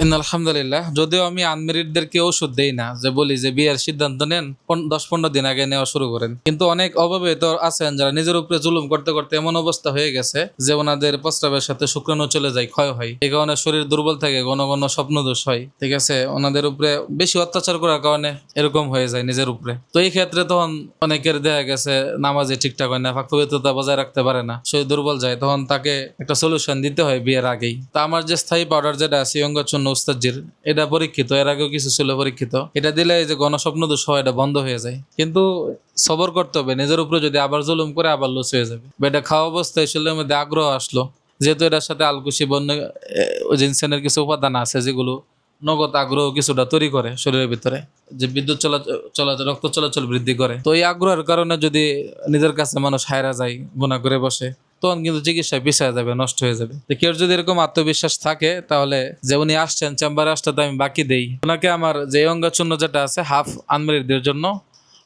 আলহামদুলিল্লাহ, যদিও আমি আনমেরিডদেরকে ওষুধ দেই না, যে বলি যে বিয়ের সিদ্ধান্ত নেন দশ পনেরো দিন আগে নেওয়া শুরু করেন। কিন্তু অনেক অভাবিত আছেন যারা নিজের উপরে জুলুম করতে করতে এমন অবস্থা হয়ে গেছে যে ওনাদের প্রস্তাবের সাথে শুক্রাণু চলে যায়, ক্ষয় হয়। এই কারণে শরীর দুর্বল থাকে, ঘন ঘন স্বপ্ন দোষ হয়। ঠিক আছে, ওনাদের উপরে বেশি অত্যাচার করার কারণে এরকম হয়ে যায় নিজের উপরে। তো এই ক্ষেত্রে তখন অনেকের দেখা গেছে নামাজে ঠিকঠাক হয় না, ফাঁক বজায় রাখতে পারে না, শরীর দুর্বল যায়, তখন তাকে একটা সলিউশন দিতে হয় বিয়ের আগেই। তা আমার যে স্থায়ী পাউডার যেটা আছে অঙ্গচন্ন উস্তাজির এটা পরীক্ষিত, এর আগেও কিছু ছিল পরীক্ষিত। এটা দিলে এই যে গণস্বপ্ন দোষ হয়, এটা বন্ধ হয়ে যায়। কিন্তু সবর করতে হবে, নিজের উপরে যদি আবার জুলুম করে আবার লুস হয়ে যাবে। এটা খাওয়া অবস্থায় শরীরের মধ্যে আগ্রহ আসলো, যেহেতু এটার সাথে আলকুশি বন্য জিনসেনের কিছু উপাদান আছে, যেগুলো নগদ আগ্রহ কিছুটা তৈরি করে শরীরের ভিতরে, যে বিদ্যুৎ চলাচল চলাচল রক্ত চলাচল বৃদ্ধি করে। তো এই আগ্রহের কারণে যদি নিজের কাছে মানুষ হায়রা যায় গুণা করে বসে তখন কিন্তু চিকিৎসা পিছিয়ে যাবে, নষ্ট হয়ে যাবে। তো কেউ যদি এরকম আত্মবিশ্বাস থাকে, তাহলে যে উনি আসছেন, চেম্বারে আসতে তো আমি বাকি দেই। ওনাকে আমার যে অঙ্গচূর্ণ যেটা আছে হাফ আনমেরিদের জন্য,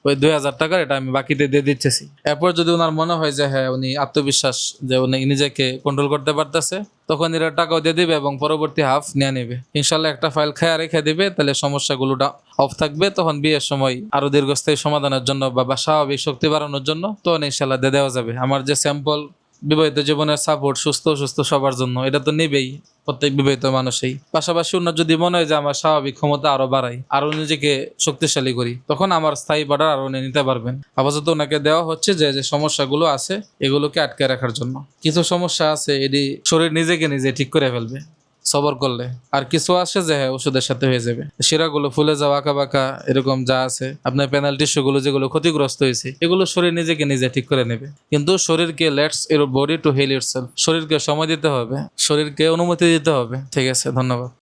ওই দুই হাজার টাকার এটা আমি বাকিতে দিয়ে দিচ্ছেছি এরপর যদি ওনার মনে হয় যে হ্যাঁ উনি আত্মবিশ্বাস, যে উনি নিজেকে কন্ট্রোল করতে পারতেছে, তখন এরা টাকাও দিয়ে দিবে এবং পরবর্তী হাফ নিয়ে নেবে। ইনশাল্লাহ একটা ফাইল খায়া রেখে দিবে, তাহলে সমস্যাগুলোটা অফ থাকবে। তখন বিয়ের সময় আরও দীর্ঘস্থায়ী সমাধানের জন্য বা স্বাভাবিক শক্তি বাড়ানোর জন্য তখন ইনশাল্লাহ দিয়ে দেওয়া যাবে। আমার যে স্যাম্পল বিবাহিত জীবনের সাপোর্ট সুস্থ সুস্থ সবার জন্য। এটা তো নেবেই প্রত্যেক বিবাহিত মানুষই। পাশাপাশি ওনার যদি মনে হয় যে আমার স্বাভাবিক ক্ষমতা আরও বাড়াই, আরও নিজেকে শক্তিশালী করি, তখন আমার স্থায়ী বাড়ার আরও উনি নিতে পারবেন। আপাতত ওনাকে দেওয়া হচ্ছে যে যে সমস্যাগুলো আছে, এগুলোকে আটকে রাখার জন্য। কিছু সমস্যা আছে, এটি শরীর নিজেকে নিজে ঠিক করে ফেলবে। সবর করলে। আর কিছু আসে যে হ্যাঁ ওষুধের সাথে হয়ে যাবে। শিরাগুলো ফুলে যাওয়া, আঁকা বাঁকা, এরকম যা আছে, আপনার পেনাল্টি টিস্যুগুলো যেগুলো ক্ষতিগ্রস্ত হয়েছে, এগুলো শরীর নিজেকে নিজে ঠিক করে নেবে। কিন্তু শরীরকে লেটস এর বডি টু হিল ইউর শরীরকে সময় দিতে হবে, শরীরকে অনুমতি দিতে হবে। ঠিক আছে, ধন্যবাদ।